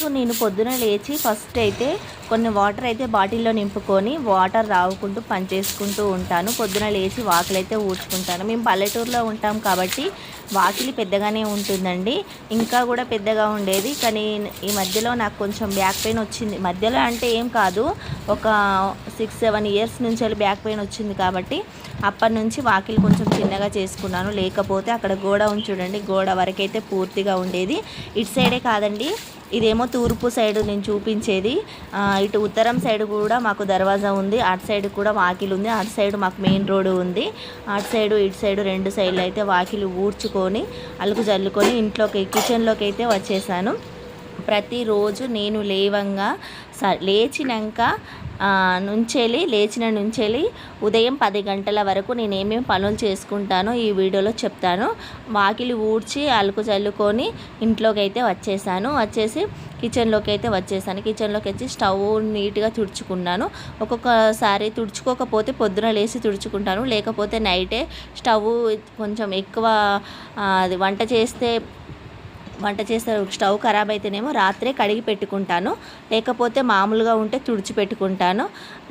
So నేను పొద్దున లేచి ఫస్ట్ అయితే కొన్ని వాటర్ అయితే బాటిల్లో నింపుకొని వాటర్ రావుకుంటూ పని చేసుకుంటూ ఉంటాను. పొద్దున లేచి వాకిలైతే అయితే ఊడ్చుకుంటాను. మేము పల్లెటూరులో ఉంటాం కాబట్టి వాకిలి పెద్దగానే ఉంటుందండి. ఇంకా కూడా పెద్దగా ఉండేది. కానీ ఈ మధ్యలో నాకు కొంచెం బ్యాక్ పెయిన్ వచ్చింది. మధ్యలో అంటే ఏం కాదు. ఒక సిక్స్ సెవెన్ ఇయర్స్ నుంచి బ్యాక్ పెయిన్ వచ్చింది కాబట్టి అప్పటి నుంచి వాకిలి కొంచెం చిన్నగా చేసుకున్నాను. లేకపోతే అక్కడ గోడ ఉంది చూడండి. గోడ వరకైతే పూర్తిగా ఉండేది. ఇటు సైడే కాదండి. ఇదేమో తూర్పు సైడ్ నేను చూపించేది. ఇటు ఉత్తరం సైడ్ కూడా మాకు దర్వాజా ఉంది. అటు సైడ్ కూడా వాకిలి ఉంది. అటు సైడ్ మాకు మెయిన్ రోడ్డు ఉంది. అటు సైడు ఇటు సైడు రెండు సైడ్లు అయితే వాకిలి ఊడ్చుకొని అలుకు జల్లుకొని ఇంట్లోకి కిచెన్లోకి అయితే వచ్చేసాను. ప్రతిరోజు నేను లేవంగా స లేచినాక నుంచెలి లేచిన నుంచెలి ఉదయం పది గంటల వరకు నేను ఏమేమి పనులు చేసుకుంటానో ఈ వీడియోలో చెప్తాను. వాకిలి ఊడ్చి అలుకు చల్లుకొని ఇంట్లోకి అయితే వచ్చేసాను. వచ్చేసి కిచెన్లోకి అయితే వచ్చేసాను. కిచెన్లోకి వచ్చి స్టవ్ నీట్గా తుడుచుకున్నాను. ఒక్కొక్కసారి తుడుచుకోకపోతే పొద్దున లేచి తుడుచుకుంటాను. లేకపోతే నైటే స్టవ్ కొంచెం ఎక్కువ అది వంట చేస్తే వంట చేసే స్టవ్ ఖరాబ్ అయితేనేమో రాత్రే కడిగి పెట్టుకుంటాను. లేకపోతే మామూలుగా ఉంటే తుడిచి పెట్టుకుంటాను.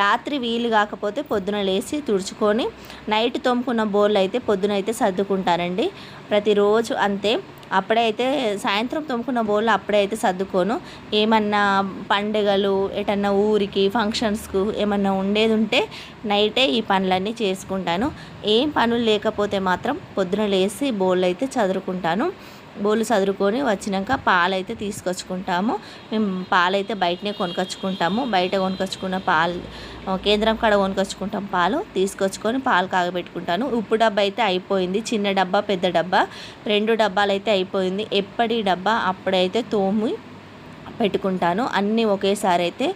రాత్రి వీలు కాకపోతే పొద్దున లేచి తుడుచుకొని నైట్ తోముకున్న బోర్లు అయితే పొద్దున అయితే సర్దుకుంటానండి. ప్రతిరోజు అంతే. అప్పుడే అయితే సాయంత్రం తోముకున్న బోళ్ళు అప్పుడే అయితే సర్దుకోను. ఏమన్నా పండుగలు ఎటన్నా ఊరికి ఫంక్షన్స్కు ఏమన్నా ఉండేది ఉంటే నైటే ఈ పనులన్నీ చేసుకుంటాను. ఏం పనులు లేకపోతే మాత్రం పొద్దున లేచి బోళ్ళు అయితే చదురుకుంటాను. బోలు చదురుకొని వచ్చినాక పాలైతే తీసుకొచ్చుకుంటాము. మేము పాలైతే బయటనే కొనుకొచ్చుకుంటాము. బయట కొనుకొచ్చుకున్న పాలు కేంద్రం కాడ కొనుకొచ్చుకుంటాం పాలు. తీసుకొచ్చుకొని పాలు కాగబెట్టుకుంటాను. ఉప్పు డబ్బా అయితే అయిపోయింది. చిన్న డబ్బా పెద్ద డబ్బా. రెండు డబ్బాలు అయితే అయిపోయింది. ఎప్పటి డబ్బా అప్పుడైతే తోమి పెట్టుకుంటాను. అన్నీ ఒకేసారి అయితే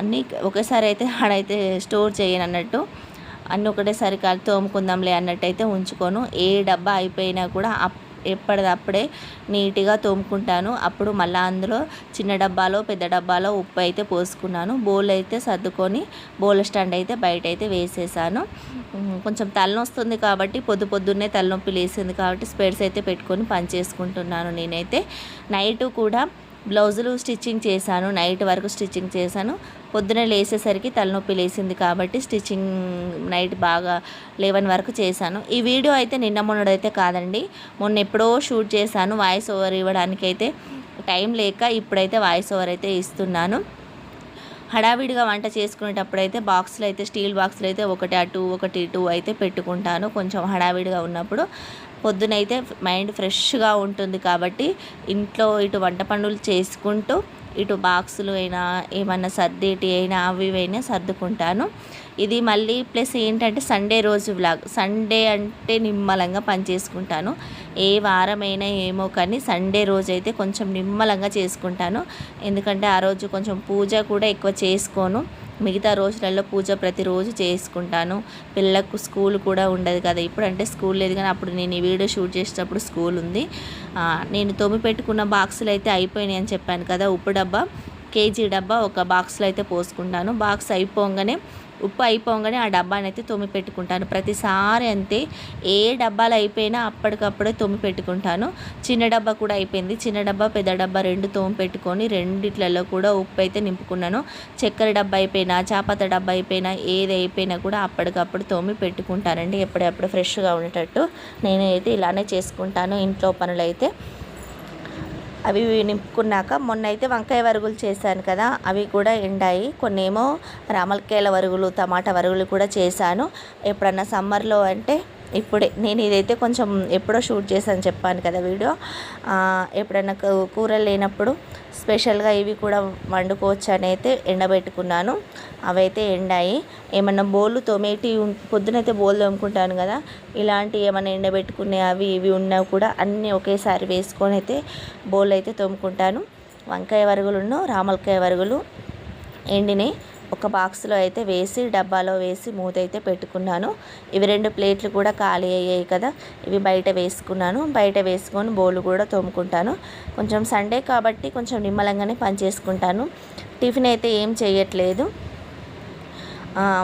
అన్నీ ఒకేసారి అయితే ఆడైతే స్టోర్ చేయను అన్నట్టు అన్నీ ఒకటేసారి కాదు తోముకుందాంలే అన్నట్టు అయితే ఉంచుకోను. ఏ డబ్బా అయిపోయినా కూడా అప్ ఎప్పటిదప్పుడే నీట్గా తోముకుంటాను. అప్పుడు మళ్ళీ అందులో చిన్న డబ్బాలో పెద్ద డబ్బాలో ఉప్పు అయితే పోసుకున్నాను. బౌల్ అయితే సర్దుకొని బౌల్ స్టాండ్ అయితే బయట అయితే వేసేసాను కొంచెం తలనొస్తుంది కాబట్టి పొద్దు పొద్దున్నే తలనొప్పి లేసింది కాబట్టి స్పెడ్స్ అయితే పెట్టుకొని పని చేసుకుంటున్నాను నేనైతే. నైట్ కూడా బ్లౌజులు స్టిచ్చింగ్ చేశాను నైట్ వరకు స్టిచ్చింగ్ చేశాను. పొద్దున లేసేసరికి తలనొప్పి లేసింది కాబట్టి స్టిచ్చింగ్ నైట్ బాగా లెవెన్ వరకు చేశాను. ఈ వీడియో అయితే నిన్న మొన్నడైతే కాదండి. మొన్న ఎప్పుడో షూట్ చేశాను వాయిస్ ఓవర్ ఇవ్వడానికి అయితే టైం లేక ఇప్పుడైతే వాయిస్ ఓవర్ అయితే ఇస్తున్నాను. హడావిడిగా వంట చేసుకునేటప్పుడు అయితే బాక్సులు అయితే స్టీల్ బాక్సులు అయితే ఒకటి అటు ఒకటి ఇటు అయితే పెట్టుకుంటాను. కొంచెం హడావిడిగా ఉన్నప్పుడు పొద్దునైతే మైండ్ ఫ్రెష్గా ఉంటుంది కాబట్టి ఇంట్లో ఇటు వంట పనులు చేసుకుంటూ ఇటు బాక్సులు అయినా ఏమన్నా సర్దేటి అయినా అవి అయినా సర్దుకుంటాను. ఇది మళ్ళీ ప్లస్ ఏంటంటే సండే రోజు వ్లాగ్ సండే అంటే నిమ్మలంగా పని చేసుకుంటాను. ఏ వారమైనా ఏమో కానీ సండే రోజు అయితే కొంచెం నిమ్మలంగా చేసుకుంటాను. ఎందుకంటే ఆ రోజు కొంచెం పూజ కూడా ఎక్కువ చేసుకోను. మిగతా రోజులలో పూజ ప్రతిరోజు చేసుకుంటాను. పిల్లలకు స్కూల్ కూడా ఉండదు కదా. ఇప్పుడు అంటే స్కూల్ లేదు కానీ అప్పుడు నేను ఈ వీడియో షూట్ చేసేటప్పుడు స్కూల్ ఉంది. నేను తొమ్మి పెట్టుకున్న బాక్సులు అయితే అయిపోయినాయి అని చెప్పాను కదా. ఉప్పు డబ్బా కేజీ డబ్బా ఒక బాక్స్లో అయితే పోసుకుంటాను. బాక్స్ అయిపోగానే ఉప్పు అయిపోగానే ఆ డబ్బాని అయితే తొమ్మి పెట్టుకుంటాను. ప్రతిసారి అంతే ఏ డబ్బాలు అయిపోయినా అప్పటికప్పుడే తొమ్మి పెట్టుకుంటాను. చిన్న డబ్బా కూడా అయిపోయింది. చిన్న డబ్బా పెద్ద డబ్బా రెండు తోమి పెట్టుకొని రెండిట్లలో కూడా ఉప్పు అయితే నింపుకున్నాను. చక్కెర డబ్బా అయిపోయినా చాపత డబ్బా అయిపోయినా ఏది అయిపోయినా కూడా అప్పటికప్పుడు తోమి పెట్టుకుంటానండి. ఎప్పుడప్పుడు ఫ్రెష్గా ఉండేటట్టు నేనైతే ఇలానే చేసుకుంటాను ఇంట్లో పనులు అయితే అవి నింపుకున్నాక మొన్న అయితే వంకాయ వరుగులు చేశాను కదా అవి కూడా ఎండాయి. కొన్నేమో రామలకాయల వరుగులు టమాటా వరుగులు కూడా చేశాను. ఎప్పుడన్నా సమ్మర్లో అంటే ఇప్పుడే నేను ఇదైతే కొంచెం ఎప్పుడో షూట్ చేశాను చెప్పాను కదా వీడియో. ఎప్పుడైనా ఎప్పుడన్నా కూ- కూరలు లేనప్పుడు స్పెషల్గా ఇవి కూడా వండుకోవచ్చు అని అయితే ఎండబెట్టుకున్నాను. అవైతే ఎండాయి. ఏమన్నా బోళ్ళు తోమేటి పొద్దునైతే బోళ్ళు తోముకుంటాను కదా ఇలాంటి ఏమైనా ఎండబెట్టుకునే అవి ఇవి ఉన్నా కూడా అన్నీ ఒకేసారి వేసుకొని అయితే బోళ్ళు అయితే తోముకుంటాను. వంకాయ వరుగులను రామలకాయ వరుగులు ఎండినాయి. ఒక బాక్స్లో అయితే వేసి డబ్బాలో వేసి మూత అయితే పెట్టుకున్నాను. ఇవి రెండు ప్లేట్లు కూడా ఖాళీ అయ్యాయి కదా ఇవి బయట వేసుకున్నాను. బయట వేసుకొని బోలు కూడా తోముకుంటాను. కొంచెం సండే కాబట్టి కొంచెం నిమ్మలంగానే పని చేసుకుంటాను. టిఫిన్ అయితే ఏం చేయట్లేదు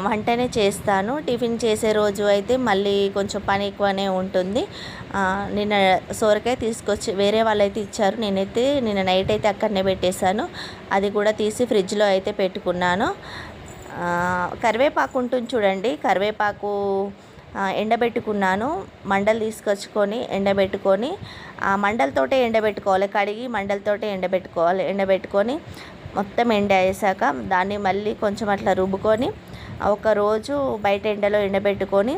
వంటనే చేస్తాను. టిఫిన్ చేసే రోజు అయితే మళ్ళీ కొంచెం పని ఎక్కువనే ఉంటుంది. నిన్న సోరకాయ తీసుకొచ్చి వేరే వాళ్ళైతే ఇచ్చారు. నేనైతే నిన్న నైట్ అయితే అక్కడనే పెట్టేశాను. అది కూడా తీసి ఫ్రిడ్జ్లో అయితే పెట్టుకున్నాను. కరివేపాకు ఉంటుంది చూడండి. కరివేపాకు ఎండబెట్టుకున్నాను. మండలు తీసుకొచ్చుకొని ఎండబెట్టుకొని ఆ మండలతోటే ఎండబెట్టుకోవాలి. కడిగి మండలతోటే ఎండబెట్టుకోవాలి. ఎండబెట్టుకొని మొత్తం ఎండ వేసాక దాన్ని మళ్ళీ కొంచెం అట్లా రుబ్బుకొని ఒకరోజు బయట ఎండలో ఎండబెట్టుకొని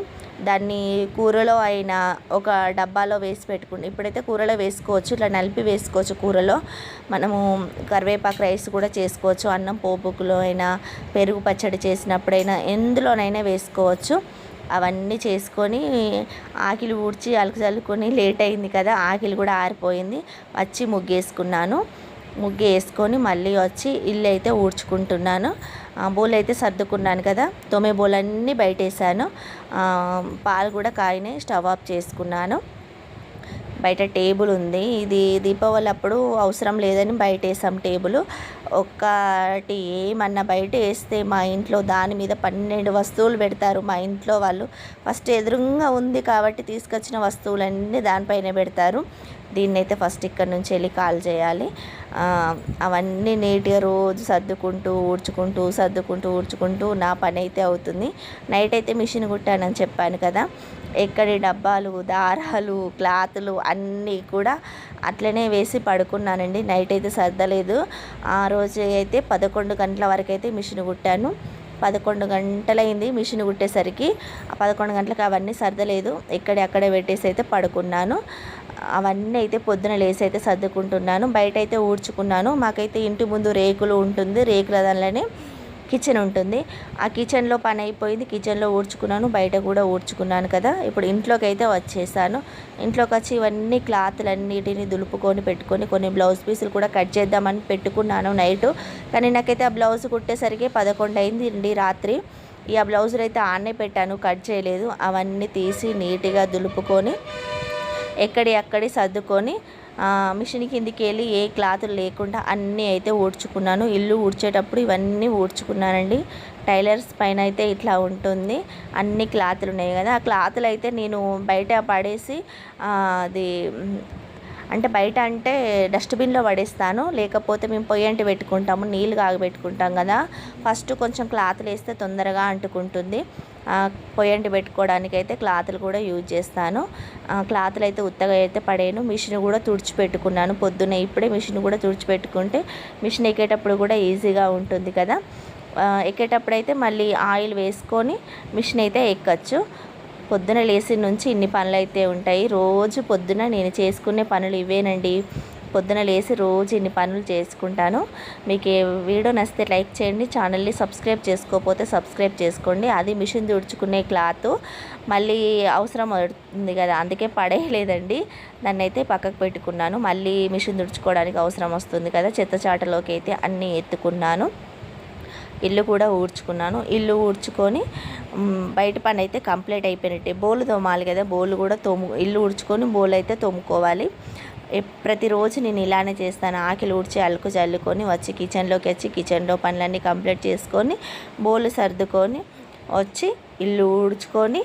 దాన్ని కూరలో అయినా ఒక డబ్బాలో వేసి పెట్టుకుని ఇప్పుడైతే కూరలో వేసుకోవచ్చు ఇట్లా నలిపి వేసుకోవచ్చు కూరలో. మనము కరివేపాకు రైస్ కూడా చేసుకోవచ్చు అన్నం పోపుకులో అయినా పెరుగు పచ్చడి చేసినప్పుడైనా ఎందులోనైనా వేసుకోవచ్చు. అవన్నీ చేసుకొని ఆకిలి ఊడ్చి అలుకు చల్లుకొని లేట్ అయింది కదా ఆకిలి కూడా ఆరిపోయింది. వచ్చి ముగ్గేసుకున్నాను. ముగ్గు వేసుకొని మళ్ళీ వచ్చి ఇల్లు అయితే ఊడ్చుకుంటున్నాను. బోల్ అయితే సర్దుకున్నాను కదా. తొమ్మిది బోలన్నీ బయట వేసాను పాలు కూడా కాయినాయి స్టవ్ ఆఫ్ చేసుకున్నాను. బయట టేబుల్ ఉంది. ఇది దీపావళి అప్పుడు అవసరం లేదని బయట వేసాం టేబుల్. ఒక్కటి ఏమన్నా బయట వేస్తే మా ఇంట్లో దాని మీద పన్నెండు వస్తువులు పెడతారు. మా ఇంట్లో వాళ్ళు ఫస్ట్ ఎదురుగా ఉంది కాబట్టి తీసుకొచ్చిన వస్తువులన్నీ దానిపైనే పెడతారు. దీన్ని అయితే ఫస్ట్ ఇక్కడ నుంచి వెళ్ళి కాల్ చేయాలి. అవన్నీ నీట్గా రోజు సర్దుకుంటూ ఊడ్చుకుంటూ సర్దుకుంటూ ఊడ్చుకుంటూ నా పని అయితే అవుతుంది. నైట్ అయితే మిషన్ కుట్టానని చెప్పాను కదా. ఎక్కడి డబ్బాలు దారాలు క్లాతులు అన్నీ కూడా అట్లనే వేసి పడుకున్నానండి. నైట్ అయితే సర్దలేదు. ఆ రోజు అయితే పదకొండు గంటల వరకు అయితే మిషన్ కుట్టాను. పదకొండు గంటలైంది మిషన్ కుట్టేసరికి. పదకొండు గంటలకు అవన్నీ సర్దలేదు. ఎక్కడే అక్కడే పెట్టేసి అయితే పడుకున్నాను. అవన్నీ అయితే పొద్దున లేసి అయితే సర్దుకుంటున్నాను. బయట అయితే ఊడ్చుకున్నాను. మాకైతే ఇంటి ముందు రేకులు ఉంటుంది. రేకుల దానిలోనే కిచెన్ ఉంటుంది. ఆ కిచెన్లో పని అయిపోయింది. కిచెన్లో ఊడ్చుకున్నాను. బయట కూడా ఊడ్చుకున్నాను కదా. ఇప్పుడు ఇంట్లోకి అయితే వచ్చేసాను. ఇంట్లోకి వచ్చి ఇవన్నీ క్లాతులన్నిటిని దులుపుకొని పెట్టుకొని కొన్ని బ్లౌజ్ పీసులు కూడా కట్ చేద్దామని పెట్టుకున్నాను నైట్. కానీ నాకైతే ఆ బ్లౌజ్ కుట్టేసరికి పదకొండు అయింది అండి రాత్రి. ఈ ఆ బ్లౌజులు అయితే ఆన్నే పెట్టాను. కట్ చేయలేదు. అవన్నీ తీసి నీట్గా దులుపుకొని ఎక్కడి అక్కడి సర్దుకొని మిషన్ కిందికి వెళ్ళి ఏ క్లాతులు లేకుండా అన్నీ అయితే ఊడ్చుకున్నాను. ఇల్లు ఊడ్చేటప్పుడు ఇవన్నీ ఊడ్చుకున్నానండి. టైలర్స్ పైన అయితే ఇట్లా ఉంటుంది. అన్ని క్లాతులు ఉన్నాయి కదా. ఆ క్లాతులు అయితే నేను బయట పడేసి అది అంటే బయట అంటే డస్ట్బిన్లో పడేస్తాను. లేకపోతే మేము పొయ్యంటి పెట్టుకుంటాము నీళ్ళు కాగబెట్టుకుంటాం కదా. ఫస్ట్ కొంచెం క్లాత్లు వేస్తే తొందరగా అంటుకుంటుంది. పొయ్యంటి పెట్టుకోవడానికి అయితే క్లాతులు కూడా యూజ్ చేస్తాను. క్లాతులు అయితే ఉత్తగా అయితే పడేను మిషన్ కూడా తుడిచిపెట్టుకున్నాను పొద్దున్న ఇప్పుడే మిషన్ కూడా తుడిచిపెట్టుకుంటే మిషన్ ఎక్కేటప్పుడు కూడా ఈజీగా ఉంటుంది కదా. ఎక్కేటప్పుడైతే ఎక్కేటప్పుడు అయితే మళ్ళీ ఆయిల్ వేసుకొని మిషన్ అయితే ఎక్కచ్చు. పొద్దున లేచి నుంచి ఇన్ని పనులు అయితే ఉంటాయి. రోజు పొద్దున నేను చేసుకునే పనులు ఇవేనండి. పొద్దున లేచి రోజు ఇన్ని పనులు చేసుకుంటాను. మీకు వీడియో నచ్చితే లైక్ చేయండి. ఛానల్ని సబ్స్క్రైబ్ చేసుకోకపోతే సబ్స్క్రైబ్ చేసుకోండి. అది మిషన్ తుడుచుకునే క్లాత్. మళ్ళీ అవసరం అవుతుంది కదా అందుకే పడేయలేదండి. దాన్ని అయితే పక్కకు పెట్టుకున్నాను. మళ్ళీ మిషన్ తుడుచుకోవడానికి అవసరం వస్తుంది కదా చెత్త చాటలోకి అయితే అన్నీ ఎత్తుకున్నాను. ఇల్లు కూడా ఊడ్చుకున్నాను. ఇల్లు ఊడ్చుకొని బయట పని అయితే కంప్లీట్ అయిపోయినట్టే. బోలు తోమాలి కదా బోలు కూడా తోము ఇల్లు ఊడ్చుకొని బోలు అయితే తోముకోవాలి. ప్రతిరోజు నేను ఇలానే చేస్తాను. ఆకిలి ఊడ్చి అలుకు చల్లుకొని వచ్చి కిచెన్లోకి వచ్చి కిచెన్లో పనులన్నీ కంప్లీట్ చేసుకొని బోలు సర్దుకొని వచ్చి ఇల్లు ఊడ్చుకొని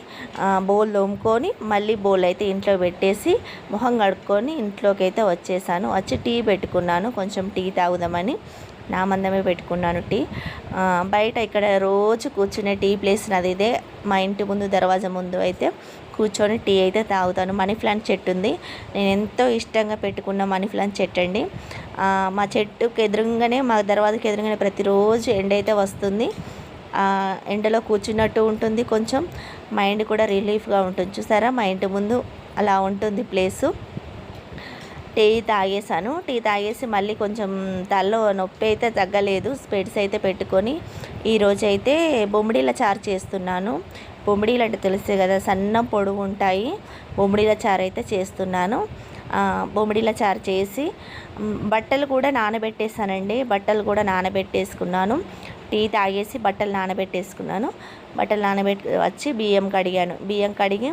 బౌల్ బోల్ తోముకొని మళ్ళీ బోల్ అయితే ఇంట్లో పెట్టేసి మొహం కడుక్కొని ఇంట్లోకి అయితే వచ్చేసాను. వచ్చి టీ పెట్టుకున్నాను. కొంచెం టీ తాగుదామని నా మందమే పెట్టుకున్నాను టీ. బయట ఇక్కడ రోజు కూర్చునే టీ ప్లేస్ నాది ఇదే. మా ఇంటి ముందు దర్వాజా ముందు అయితే కూర్చొని టీ అయితే తాగుతాను. మనీ ప్లాంట్ చెట్టు ఉంది. నేను ఎంతో ఇష్టంగా పెట్టుకున్న మనీ ప్లాంట్ చెట్టు అండి. మా చెట్టుకు ఎదురుగానే మా దర్వాజకి ఎదురుగానే ప్రతిరోజు ఎండ అయితే వస్తుంది. ఎండలో కూర్చున్నట్టు ఉంటుంది కొంచెం. మైండ్ కూడా రిలీఫ్గా ఉంటుంది. చూసారా? మా ఇంటి ముందు అలా ఉంటుంది ప్లేసు. టీ తాగేసాను టీ తాగేసి మళ్ళీ కొంచెం తలలో నొప్పి అయితే తగ్గలేదు. స్పెడ్స్ అయితే పెట్టుకొని ఈరోజు అయితే బొమ్మిడీల చారు చేస్తున్నాను. బొమ్మిడీలు అంటే తెలుస్తే కదా సన్న పొడుగు ఉంటాయి. బొమ్మిడీల చారు అయితే చేస్తున్నాను. ఆ, బొమ్మిడీల చారు చేసి బట్టలు కూడా నానబెట్టేసానండి బట్టలు కూడా నానబెట్టేసుకున్నాను. టీ తాగేసి బట్టలు నానబెట్టేసుకున్నాను. బట్టలు నానబెట్టి వచ్చి బియ్యం కడిగాను. బియ్యం కడిగి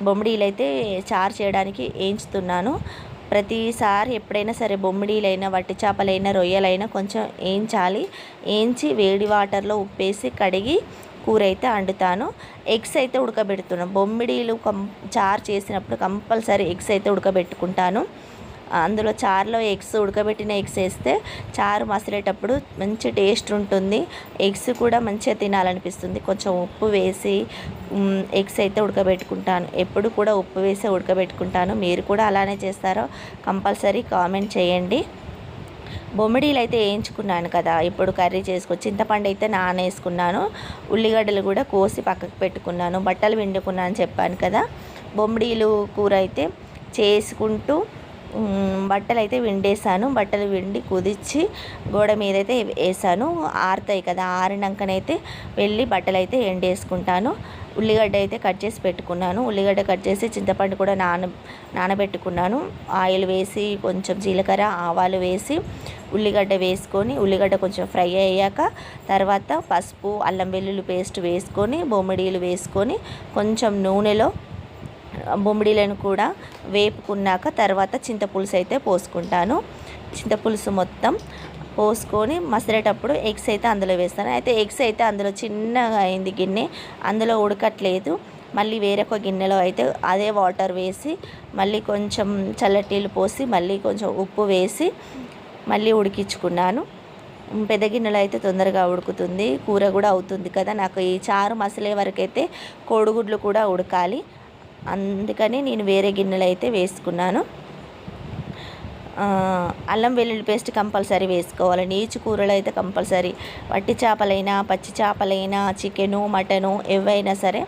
బొమ్మిడీలు అయితే చారు చేయడానికి వేయించుతున్నాను ప్రతిసారి ఎప్పుడైనా సరే బొమ్మిడీలైనా వట్టి చేపలైనా రొయ్యలైనా కొంచెం వేయించాలి వేయించి వేడి వాటర్లో ఉప్పేసి కడిగి కూర అయితే వండుతాను ఎగ్స్ అయితే ఉడకబెడుతున్నాను బొమ్మిడీలు కం చారు చేసినప్పుడు కంపల్సరీ ఎగ్స్ అయితే ఉడకబెట్టుకుంటాను. అందులో చారులో ఎగ్స్ ఉడకబెట్టిన ఎగ్స్ వేస్తే చారు మసిలేటప్పుడు మంచి టేస్ట్ ఉంటుంది. ఎగ్స్ కూడా మంచిగా తినాలనిపిస్తుంది. కొంచెం ఉప్పు వేసి ఎగ్స్ అయితే ఉడకబెట్టుకుంటాను. ఎప్పుడు కూడా ఉప్పు వేసి ఉడకబెట్టుకుంటాను. మీరు కూడా అలానే చేస్తారో కంపల్సరీ కామెంట్ చేయండి. బొమ్మిడీలు అయితే వేయించుకున్నాను కదా ఇప్పుడు కర్రీ చేసుకొని చింతపండు అయితే నానేసుకున్నాను. ఉల్లిగడ్డలు కూడా కోసి పక్కకు పెట్టుకున్నాను. బట్టలు పిండుకున్నాను అని చెప్పాను కదా బొమ్మిడీలు కూర అయితే చేసుకుంటూ బట్టలు అయితే విండేసాను బట్టలు విండి కుదిర్చి గోడ మీద అయితే వేసాను ఆరుతాయి కదా ఆరినాకనైతే వెళ్ళి బట్టలు అయితే ఎండేసుకుంటాను. ఉల్లిగడ్డ అయితే కట్ చేసి పెట్టుకున్నాను. ఉల్లిగడ్డ కట్ చేసి చింతపండు కూడా నాన నానబెట్టుకున్నాను. ఆయిల్ వేసి కొంచెం జీలకర్ర ఆవాలు వేసి ఉల్లిగడ్డ వేసుకొని ఉల్లిగడ్డ కొంచెం ఫ్రై అయ్యాక తర్వాత పసుపు అల్లం వెల్లుల్లి పేస్ట్ వేసుకొని బొమ్మిడీలు వేసుకొని కొంచెం నూనెలో బొమ్మిడిలను కూడా వేపుకున్నాక తర్వాత చింతపులుసు అయితే పోసుకుంటాను. చింతపులుసు మొత్తం పోసుకొని మసిరేటప్పుడు ఎగ్స్ అయితే అందులో వేస్తాను. అయితే ఎగ్స్ అయితే అందులో చిన్నగా అయింది గిన్నె అందులో ఉడకట్లేదు. మళ్ళీ వేరొక గిన్నెలో అయితే అదే వాటర్ వేసి మళ్ళీ కొంచెం చల్లటి పోసి మళ్ళీ కొంచెం ఉప్పు వేసి మళ్ళీ ఉడికించుకున్నాను. పెద్ద గిన్నెలో అయితే తొందరగా ఉడుకుతుంది. కూర కూడా అవుతుంది కదా. నాకు ఈ చారు మసలే వరకు అయితే కోడిగుడ్లు కూడా ఉడకాలి. అందుకని నేను వేరే గిన్నెలు అయితే వేసుకున్నాను అల్లం వెల్లుల్లి పేస్ట్ కంపల్సరీ వేసుకోవాలి. నీచు కూరలు అయితే కంపల్సరీ. వట్టి చేపలైనా పచ్చి చేపలైనా చికెను మటను ఏవైనా సరే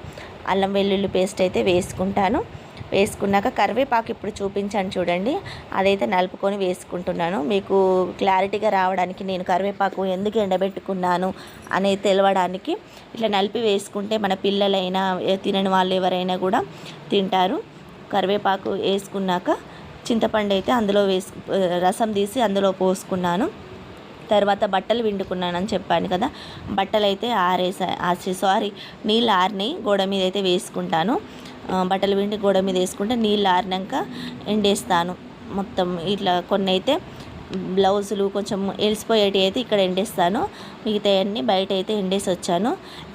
అల్లం వెల్లుల్లి పేస్ట్ అయితే వేసుకుంటాను. వేసుకున్నాక కరివేపాకు ఇప్పుడు చూపించాను చూడండి. అదైతే నలుపుకొని వేసుకుంటున్నాను. మీకు క్లారిటీగా రావడానికి నేను కరివేపాకు ఎందుకు ఎండబెట్టుకున్నాను అనేది తెలవడానికి ఇట్లా నలిపి వేసుకుంటే మన పిల్లలైనా తినని వాళ్ళు ఎవరైనా కూడా తింటారు. కరివేపాకు వేసుకున్నాక చింతపండు అయితే అందులో వేసు రసం తీసి అందులో పోసుకున్నాను. తర్వాత బట్టలు పిండుకున్నానని చెప్పాను కదా. బట్టలు అయితే ఆరేసా ఆసి సారీ నీళ్ళు ఆరినాయి గోడ మీద అయితే వేసుకుంటాను బట్టలు విండి గోడ మీద వేసుకుంటే నీళ్ళు ఆరినాక ఎండేస్తాను. మొత్తం ఇట్లా కొన్ని అయితే బ్లౌజులు కొంచెం ఎలిసిపోయేటి అయితే ఇక్కడ ఎండేస్తాను. మిగతా అన్నీ బయట అయితే ఎండేసి వచ్చాను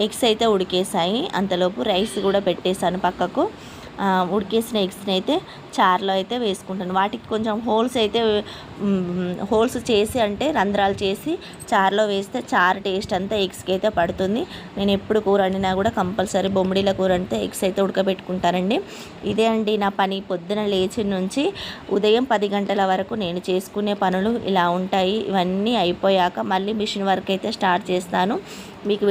ఎగ్స్ అయితే ఉడికేసాయి. అంతలోపు రైస్ కూడా పెట్టేశాను పక్కకు. ఉడికేసిన ఎగ్స్ని అయితే చార్లో అయితే వేసుకుంటాను. వాటికి కొంచెం హోల్స్ అయితే హోల్స్ చేసి అంటే రంధ్రాలు చేసి చార్లో వేస్తే చార్ టేస్ట్ అంతా ఎగ్స్కి అయితే పడుతుంది. నేను ఎప్పుడు కూర వండినా కూడా కంపల్సరీ బొమ్మిడిల కూర అంటే ఎగ్స్ అయితే ఉడకబెట్టుకుంటానండి. ఇదే అండి నా పని. పొద్దున లేచి నుంచి ఉదయం పది గంటల వరకు నేను చేసుకునే పనులు ఇలా ఉంటాయి. ఇవన్నీ అయిపోయాక మళ్ళీ మిషన్ వర్క్ అయితే స్టార్ట్ చేస్తాను. మీకు